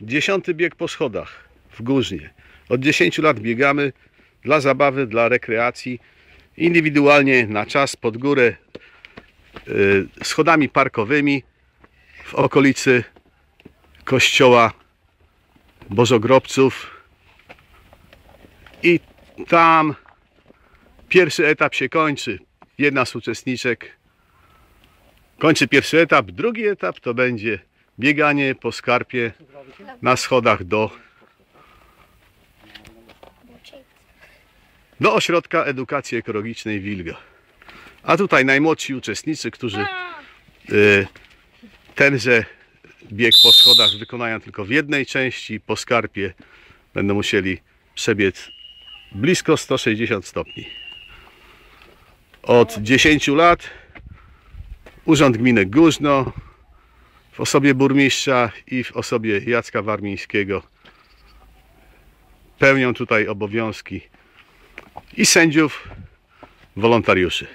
Dziesiąty bieg po schodach w Górznie. Od 10 lat biegamy dla zabawy, dla rekreacji, indywidualnie na czas pod górę y, schodami parkowymi w okolicy kościoła Bożogrobców i tam pierwszy etap się kończy. Jedna z uczestniczek kończy pierwszy etap, drugi etap to będzie bieganie po skarpie na schodach do, do ośrodka edukacji ekologicznej Wilga. A tutaj najmłodsi uczestnicy, którzy y, tenże bieg po schodach wykonają tylko w jednej części, po skarpie będą musieli przebiec blisko 160 stopni. Od 10 lat Urząd Gminy Górzno w osobie burmistrza i w osobie Jacka Warmińskiego pełnią tutaj obowiązki i sędziów, wolontariuszy.